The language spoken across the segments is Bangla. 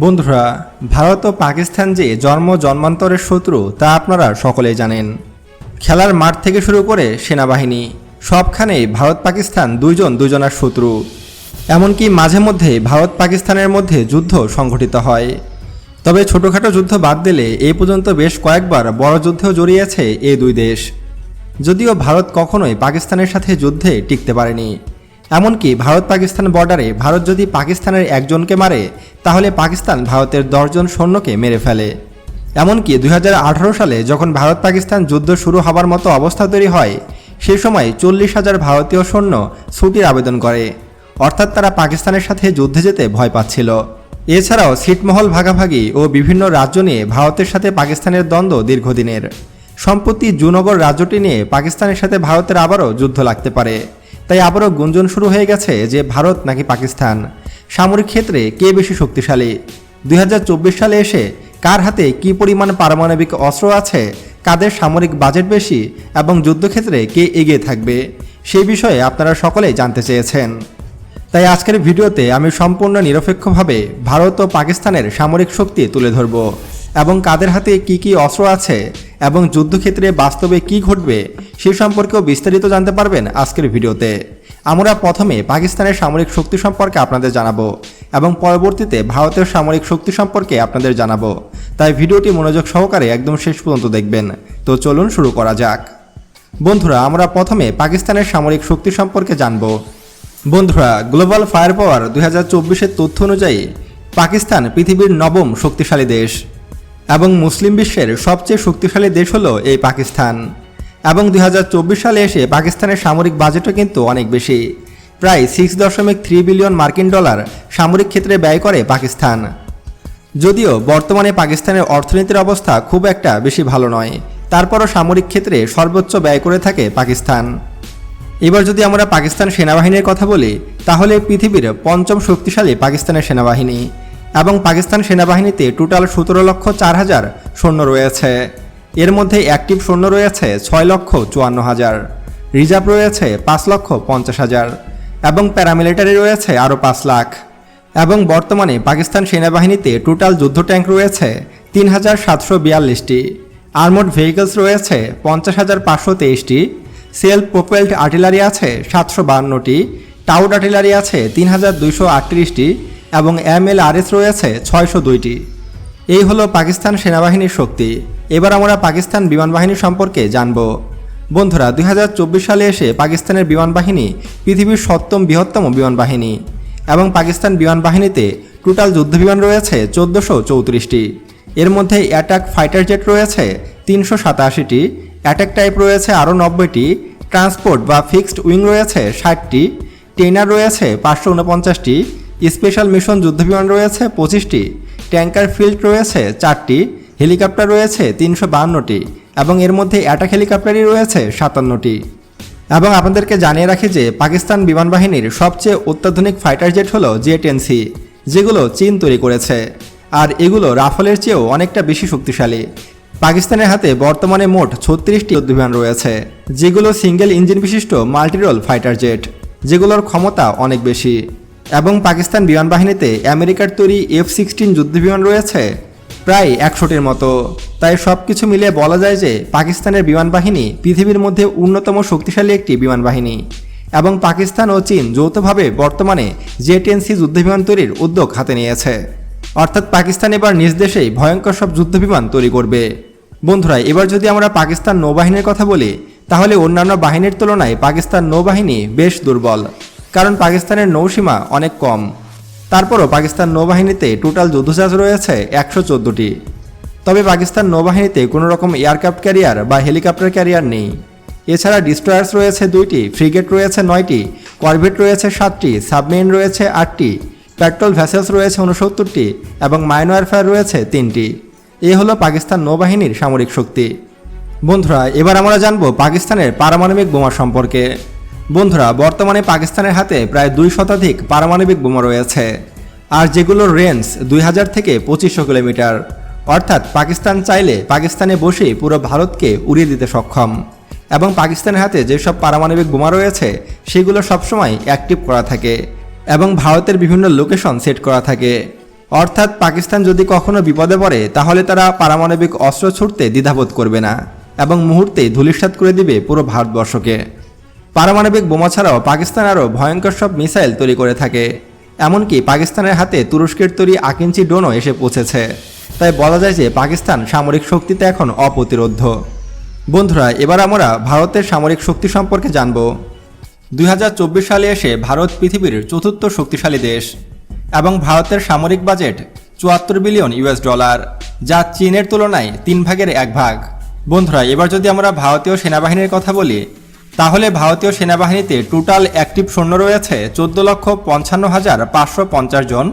বন্ধুরা, ভারত ও পাকিস্তান যে জন্ম জন্মান্তরের শত্রু, তা আপনারা সকলেই জানেন। খেলার মাঠ থেকে শুরু করে সেনাবাহিনী সবখানেই ভারত পাকিস্তান দুইজন দুজনার শত্রু। এমনকি মাঝে মধ্যে ভারত পাকিস্তানের মধ্যে যুদ্ধ সংঘটিত হয়। তবে ছোটোখাটো যুদ্ধ বাদ দিলে এ পর্যন্ত বেশ কয়েকবার বড় যুদ্ধেও জড়িয়েছে এই দুই দেশ। যদিও ভারত কখনোই পাকিস্তানের সাথে যুদ্ধে টিকতে পারেনি। এমনকি ভারত পাকিস্তান বর্ডারে ভারত যদি পাকিস্তানের একজনকে মারে, তাহলে পাকিস্তান ভারতের দশজন সৈন্যকে মেরে ফেলে। এমনকি দু হাজার আঠারো সালে যখন ভারত পাকিস্তান যুদ্ধ শুরু হবার মতো অবস্থা তৈরি হয়, সে সময় চল্লিশ হাজার ভারতীয় সৈন্য ছুটির আবেদন করে। অর্থাৎ তারা পাকিস্তানের সাথে যুদ্ধে যেতে ভয় পাচ্ছিল। এছাড়াও ছিটমহল ভাগাভাগি ও বিভিন্ন রাজ্য নিয়ে ভারতের সাথে পাকিস্তানের দ্বন্দ্ব দীর্ঘদিনের। সম্প্রতি জুনগর রাজ্যটি নিয়ে পাকিস্তানের সাথে ভারতের আবারও যুদ্ধ লাগতে পারে। তাই আবারও গুঞ্জন শুরু হয়ে গেছে যে ভারত নাকি পাকিস্তান। সামরিক ক্ষেত্রে কে বেশি শক্তিশালী? দুই হাজার চব্বিশ সালে এসে কার হাতে কি পরিমাণ পারমাণবিক অস্ত্র আছে, কাদের সামরিক বাজেট বেশি এবং যুদ্ধক্ষেত্রে কে এগিয়ে থাকবে, সেই বিষয়ে আপনারা সকলেই জানতে চেয়েছেন। তাই আজকের ভিডিওতে আমি সম্পূর্ণ নিরপেক্ষভাবে ভারত ও পাকিস্তানের সামরিক শক্তি তুলে ধরব এবং কাদের হাতে কি কি অস্ত্র আছে এবং যুদ্ধক্ষেত্রে বাস্তবে কি ঘটবে, সে সম্পর্কেও বিস্তারিত জানতে পারবেন আজকের ভিডিওতে। আমরা প্রথমে পাকিস্তানের সামরিক শক্তি সম্পর্কে আপনাদের জানাব এবং পরবর্তীতে ভারতের সামরিক শক্তি সম্পর্কে আপনাদের জানাব। তাই ভিডিওটি মনোযোগ সহকারে একদম শেষ পর্যন্ত দেখবেন। তো চলুন শুরু করা যাক। বন্ধুরা, আমরা প্রথমে পাকিস্তানের সামরিক শক্তি সম্পর্কে জানব। বন্ধুরা, গ্লোবাল ফায়ার পাওয়ার দুই হাজার তথ্য অনুযায়ী পাকিস্তান পৃথিবীর নবম শক্তিশালী দেশ। এবং মুসলিম বিশ্বের সবচেয়ে শক্তিশালী দেশ হলো এই পাকিস্তান। এবং দু হাজার চব্বিশ সালে এসে পাকিস্তানের সামরিক বাজেটও কিন্তু অনেক বেশি। প্রায় সিক্স দশমিক থ্রি বিলিয়ন মার্কিন ডলার সামরিক ক্ষেত্রে ব্যয় করে পাকিস্তান। যদিও বর্তমানে পাকিস্তানের অর্থনীতির অবস্থা খুব একটা বেশি ভালো নয়, তারপরও সামরিক ক্ষেত্রে সর্বোচ্চ ব্যয় করে থাকে পাকিস্তান। এবার যদি আমরা পাকিস্তান সেনাবাহিনীর কথা বলি, তাহলে পৃথিবীর পঞ্চম শক্তিশালী পাকিস্তানের সেনাবাহিনী। এবং পাকিস্তান সেনাবাহিনীতে টোটাল সতেরো লক্ষ চার হাজার সৈন্য রয়েছে। এর মধ্যে অ্যাক্টিভ সৈন্য রয়েছে ছয় লক্ষ চুয়ান্ন হাজার। রিজার্ভ রয়েছে পাঁচ লক্ষ পঞ্চাশ হাজার। এবং প্যারামিলিটারি রয়েছে আরও পাঁচ লাখ। এবং বর্তমানে পাকিস্তান সেনাবাহিনীতে টোটাল যুদ্ধ ট্যাঙ্ক রয়েছে তিন হাজার সাতশো বিয়াল্লিশটি। আর্মড ভেহিকলস রয়েছে পঞ্চাশ হাজার পাঁচশো তেইশটি। সেলফ প্রোপেলড আর্টিলারি আছে সাতশো বান্নটি। টাউড আর্টিলারি আছে তিন হাজার দুইশো আটত্রিশটি। এবং এম এল আর এস রয়েছে ছয়শো দুইটি। এই হলো পাকিস্তান সেনাবাহিনীর শক্তি। এবার আমরা পাকিস্তান বিমান বাহিনী সম্পর্কে জানব। বন্ধুরা, দুই হাজার চব্বিশ সালে এসে পাকিস্তানের বিমান বাহিনী পৃথিবীর সপ্তম বৃহত্তম বিমান বাহিনী এবং পাকিস্তান বিমান বাহিনীতে টোটাল যুদ্ধ বিমান রয়েছে চোদ্দোশো চৌত্রিশটি। এর মধ্যে অ্যাটাক ফাইটার জেট রয়েছে তিনশো সাতাশিটি, অ্যাটাক টাইপ রয়েছে আরও নব্বইটি, ট্রান্সপোর্ট বা ফিক্সড উইং রয়েছে ষাটটি, ট্রেনার রয়েছে পাঁচশো উনপঞ্চাশটি স্পেশাল মিশন যুদ্ধবিমান রয়েছে পঁচিশটি, ট্যাঙ্কার ফিল্ড রয়েছে চারটি, হেলিকপ্টার রয়েছে তিনশো বাহান্নটি এবং এর মধ্যে অ্যাটাক হেলিকপ্টারই রয়েছে সাতান্নটি। এবং আপনাদেরকে জানিয়ে রাখি যে পাকিস্তান বিমান বাহিনীর সবচেয়ে অত্যাধুনিক ফাইটার জেট হলো জে টেন সি, যেগুলো চীন তৈরি করেছে। আর এগুলো রাফলের চেয়েও অনেকটা বেশি শক্তিশালী। পাকিস্তানের হাতে বর্তমানে মোট ছত্রিশটি যুদ্ধবিমান রয়েছে, যেগুলো সিঙ্গেল ইঞ্জিন বিশিষ্ট মাল্টিরোল ফাইটার জেট, যেগুলোর ক্ষমতা অনেক বেশি। এবং পাকিস্তান বিমান বাহিনীতে আমেরিকার তৈরি এফ সিক্সটিন যুদ্ধবিমান রয়েছে, প্রায় একশোটির মতো। তাই সব কিছু মিলিয়ে বলা যায় যে পাকিস্তানের বিমান বাহিনী পৃথিবীর মধ্যে অন্যতম শক্তিশালী একটি বিমান বাহিনী এবং পাকিস্তান ও চীন যৌথভাবে বর্তমানে জে টেন সি যুদ্ধবিমান তৈরির উদ্যোগ হাতে নিয়েছে। অর্থাৎ পাকিস্তান এবার নিজ দেশেই ভয়ঙ্কর সব যুদ্ধবিমান তৈরি করবে। বন্ধুরা, এবার যদি আমরা পাকিস্তান নৌবাহিনীর কথা বলি, তাহলে অন্যান্য বাহিনীর তুলনায় পাকিস্তান নৌবাহিনী বেশ দুর্বল। কারণ পাকিস্তানের নৌসীমা অনেক কম। তারপরও পাকিস্তান নৌবাহিনীতে টোটাল যুদ্ধজাহাজ রয়েছে একশো চোদ্দোটি। তবে পাকিস্তান নৌবাহিনীতে কোনো রকম এয়ারক্রাফট ক্যারিয়ার বা হেলিকপ্টার ক্যারিয়ার নেই। এছাড়া ডিস্ট্রয়ার্স রয়েছে দুইটি, ফ্রিগেট রয়েছে নয়টি, করভেট রয়েছে সাতটি, সাবমেরিন রয়েছে আটটি, পেট্রোল ভ্যাসেলস রয়েছে উনসত্তরটি এবং মাইনওয়ার ফায়ার রয়েছে তিনটি। এ হলো পাকিস্তান নৌবাহিনীর সামরিক শক্তি। বন্ধুরা, এবার আমরা জানব পাকিস্তানের পারমাণবিক বোমা সম্পর্কে। বন্ধুরা, বর্তমানে পাকিস্তানের হাতে প্রায় দুই শতাধিক পারমাণবিক বোমা রয়েছে, আর যেগুলোর রেঞ্জ দুই হাজার থেকে পঁচিশশো কিলোমিটার। অর্থাৎ পাকিস্তান চাইলে পাকিস্তানে বসেই পুরো ভারতকে উড়িয়ে দিতে সক্ষম, এবং পাকিস্তানের হাতে যেসব পারমাণবিক বোমা রয়েছে, সেগুলো সবসময় অ্যাক্টিভ করা থাকে, এবং ভারতের বিভিন্ন লোকেশন সেট করা থাকে। অর্থাৎ পাকিস্তান যদি কখনো বিপদে পড়ে, তাহলে তারা পারমাণবিক অস্ত্র ছুটতে দ্বিধাবোধ করবে না, এবং মুহূর্তেই ধূলিসাৎ করে দিবে পুরো ভারতবর্ষকে। পারমাণবিক বোমা ছাড়াও পাকিস্তান আরও ভয়ঙ্কর সব মিসাইল তৈরি করে থাকে। এমনকি পাকিস্তানের হাতে তুরস্কের তৈরি আকিঞ্চি ড্রোনও এসে পৌঁছেছে। তাই বলা যায় যে পাকিস্তান সামরিক শক্তিতে এখন অপ্রতিরোধ্য বন্ধুরা, এবার আমরা ভারতের সামরিক শক্তি সম্পর্কে জানব। দুই হাজার চব্বিশ সালে এসে ভারত পৃথিবীর চতুর্থ শক্তিশালী দেশ এবং ভারতের সামরিক বাজেট চুয়াত্তর বিলিয়ন ইউএস ডলার, যা চীনের তুলনায় তিন ভাগের এক ভাগ। বন্ধুরা, এবার যদি আমরা ভারতীয় সেনাবাহিনীর কথা বলি তাহলে ভারতীয় সেনাবাহিনীতে টোটাল অ্যাক্টিভ সৈন্য রয়েছে চোদ্দ লক্ষ পঞ্চান্ন হাজার পাঁচশো পঞ্চাশ জন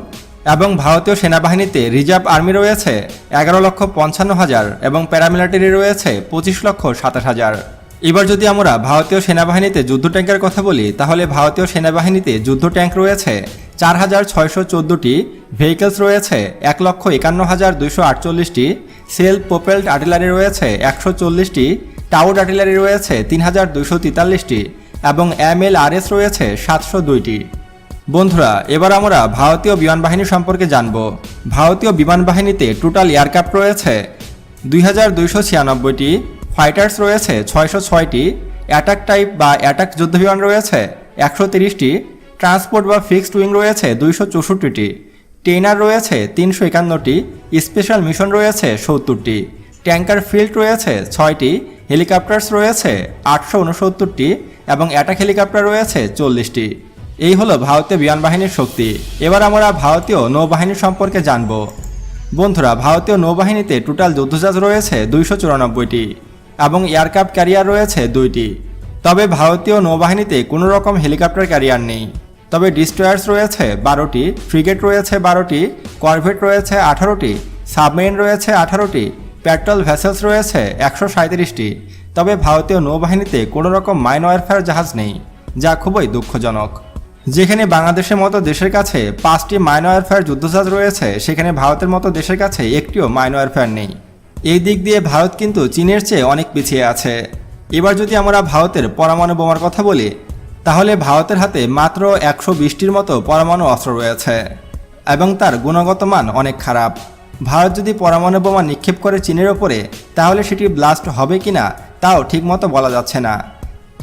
এবং ভারতীয় সেনাবাহিনীতে রিজার্ভ আর্মি রয়েছে এগারো লক্ষ পঞ্চান্ন হাজার এবং প্যারামিলিটারি রয়েছে পঁচিশ লক্ষ সাতাশ হাজার। এবার যদি আমরা ভারতীয় সেনাবাহিনীতে যুদ্ধ ট্যাঙ্কের কথা বলি, তাহলে ভারতীয় সেনাবাহিনীতে যুদ্ধ ট্যাঙ্ক রয়েছে চার হাজার ছয়শো চোদ্দোটি, ভেহিকেলস রয়েছে এক লক্ষ একান্ন হাজার দুইশো আটচল্লিশটি সেলফ প্রোপেলড আর্টিলারি রয়েছে একশো চল্লিশটি টাউড আর্টিলারি রয়েছে তিন হাজার দুইশো তেতাল্লিশটি এবং এম এল আর এস রয়েছে সাতশো দুইটি। বন্ধুরা, এবার আমরা ভারতীয় বিমান বাহিনী সম্পর্কে জানব। ভারতীয় বিমান বাহিনীতে টোটাল এয়ারক্রাফট রয়েছে দুই হাজার দুইশো ছিয়ানব্বইটি ফাইটার্স রয়েছে ছয়শো ছয়টি অ্যাটাক টাইপ বা অ্যাটাক যুদ্ধ বিমান রয়েছে একশো তিরিশটি ট্রান্সপোর্ট বা ফিক্সড উইং রয়েছে দুইশো চৌষট্টিটি ট্রেনার রয়েছে তিনশো একান্নটি স্পেশাল মিশন রয়েছে সত্তরটি ট্যাঙ্কার ফিল্ড রয়েছে ছয়টি হেলিকপ্টার্স রয়েছে আটশো উনসত্তরটি এবং অ্যাটাক হেলিকপ্টার রয়েছে চল্লিশটি। এই হলো ভারতীয় বিমান বাহিনীর শক্তি। এবার আমরা ভারতীয় নৌবাহিনী সম্পর্কে জানব। বন্ধুরা, ভারতীয় নৌবাহিনীতে টোটাল যুদ্ধজাহাজ রয়েছে দুইশো চুরানব্বইটি এবং এয়ারক্রাফট ক্যারিয়ার রয়েছে দুইটি। তবে ভারতীয় নৌবাহিনীতে কোনো রকম হেলিকপ্টার ক্যারিয়ার নেই। তবে ডিস্ট্রয়ার্স রয়েছে বারোটি, ফ্রিগেট রয়েছে বারোটি, করভেট রয়েছে আঠারোটি, সাবমেরিন রয়েছে আঠারোটি পেট্রোল ভেসেলস রয়েছে একশো সাঁত্রিশটি তবে ভারতীয় নৌবাহিনীতে কোনো রকম মাইন ওয়ারফেয়ার জাহাজ নেই, যা খুবই দুঃখজনক। যেখানে বাংলাদেশের মতো দেশের কাছে পাঁচটি মাইন ওয়ারফেয়ার যুদ্ধজাহাজ রয়েছে, সেখানে ভারতের মতো দেশের কাছে একটিও মাইন ওয়ারফেয়ার নেই। এই দিক দিয়ে ভারত কিন্তু চীনের চেয়ে অনেক পিছিয়ে আছে। এবার যদি আমরা ভারতের পরমাণু বোমার কথা বলি, তাহলে ভারতের হাতে মাত্র একশো বিশটির মতো পরমাণু অস্ত্র রয়েছে, এবং তার গুণগত মান অনেক খারাপ। ভারত যদি পরমাণু বোমা নিক্ষেপ করে চীনের ওপরে, তাহলে সেটি ব্লাস্ট হবে কিনা তাও ঠিকমতো বলা যাচ্ছে না।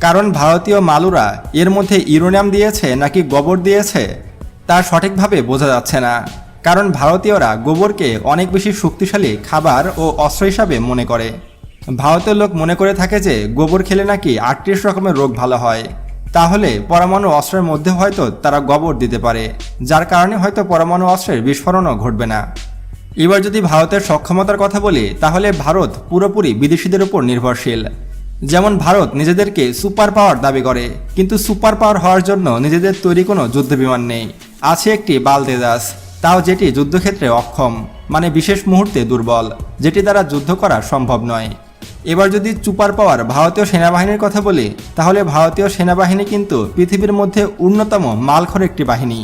কারণ ভারতীয় মালুরা এর মধ্যে ইউরেনিয়াম দিয়েছে নাকি গোবর দিয়েছে, তা সঠিকভাবে বোঝা যাচ্ছে না। কারণ ভারতীয়রা গোবরকে অনেক বেশি শক্তিশালী খাবার ও অস্ত্র হিসাবে মনে করে। ভারতের লোক মনে করে থাকে যে গোবর খেলে নাকি আটত্রিশ রকমের রোগ ভালো হয়। তাহলে পরমাণু অস্ত্রের মধ্যে হয়তো তারা গোবর দিতে পারে, যার কারণে হয়তো পরমাণু অস্ত্রের বিস্ফোরণও ঘটবে না। এবার যদি ভারতের সক্ষমতার কথা বলি, তাহলে ভারত পুরোপুরি বিদেশিদের উপর নির্ভরশীল। যেমন ভারত নিজেদেরকে সুপার পাওয়ার দাবি করে, কিন্তু সুপার পাওয়ার হওয়ার জন্য নিজেদের তৈরি কোনো যুদ্ধ বিমান নেই। আছে একটি বাল তেজাস তাও যেটি যুদ্ধক্ষেত্রে অক্ষম মানে বিশেষ মুহূর্তে দুর্বল, যেটি দ্বারা যুদ্ধ করা সম্ভব নয়। এবার যদি সুপার পাওয়ার ভারতীয় সেনাবাহিনীর কথা বলি, তাহলে ভারতীয় সেনাবাহিনী কিন্তু পৃথিবীর মধ্যে অন্যতম মালখর একটি বাহিনী,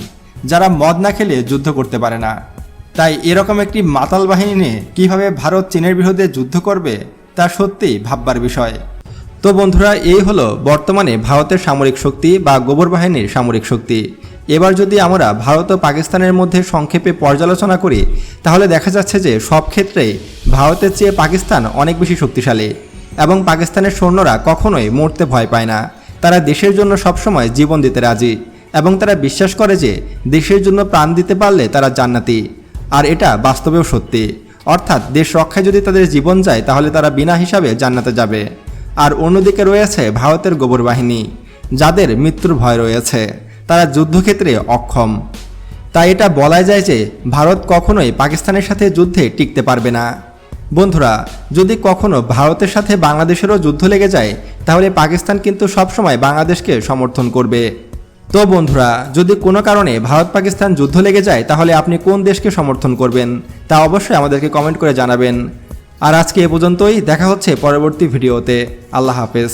যারা মদ না খেলে যুদ্ধ করতে পারে না। তাই এরকম একটি মাতাল বাহিনী নিয়ে কীভাবে ভারত চীনের বিরুদ্ধে যুদ্ধ করবে, তা সত্যিই ভাববার বিষয়। তো বন্ধুরা, এই হলো বর্তমানে ভারতের সামরিক শক্তি বা গোবর বাহিনীর সামরিক শক্তি। এবার যদি আমরা ভারত ও পাকিস্তানের মধ্যে সংক্ষেপে পর্যালোচনা করি, তাহলে দেখা যাচ্ছে যে সব ক্ষেত্রেই ভারতের চেয়ে পাকিস্তান অনেক বেশি শক্তিশালী এবং পাকিস্তানের সৈন্যরা কখনোই মরতে ভয় পায় না। তারা দেশের জন্য সবসময় জীবন দিতে রাজি এবং তারা বিশ্বাস করে যে দেশের জন্য প্রাণ দিতে পারলে তারা জান্নাতি। আর এটা বাস্তবেও সত্যি। অর্থাৎ দেশ রক্ষায় যদি তাদের জীবন যায়, তাহলে তারা বিনা হিসাবে জান্নাতে যাবে। আর অন্যদিকে রয়েছে ভারতের গোবর বাহিনী, যাদের মৃত্যুর ভয় রয়েছে। তারা যুদ্ধক্ষেত্রে অক্ষম। তাই এটা বলা যায় যে, ভারত কখনোই পাকিস্তানের সাথে যুদ্ধে টিকতে পারবে না। বন্ধুরা, যদি কখনো ভারতের সাথে বাংলাদেশেরও যুদ্ধ লেগে যায়, তাহলে পাকিস্তান কিন্তু সবসময় বাংলাদেশকে সমর্থন করবে। তো বন্ধুরা, যদি কোনো কারণে ভারত পাকিস্তান যুদ্ধ লেগে যায়, তাহলে আপনি কোন দেশকে সমর্থন করবেন, তা অবশ্যই আমাদেরকে কমেন্ট করে জানাবেন। আর আজকে এ পর্যন্তই, দেখা হচ্ছে পরবর্তী ভিডিওতে। আল্লাহ হাফেজ।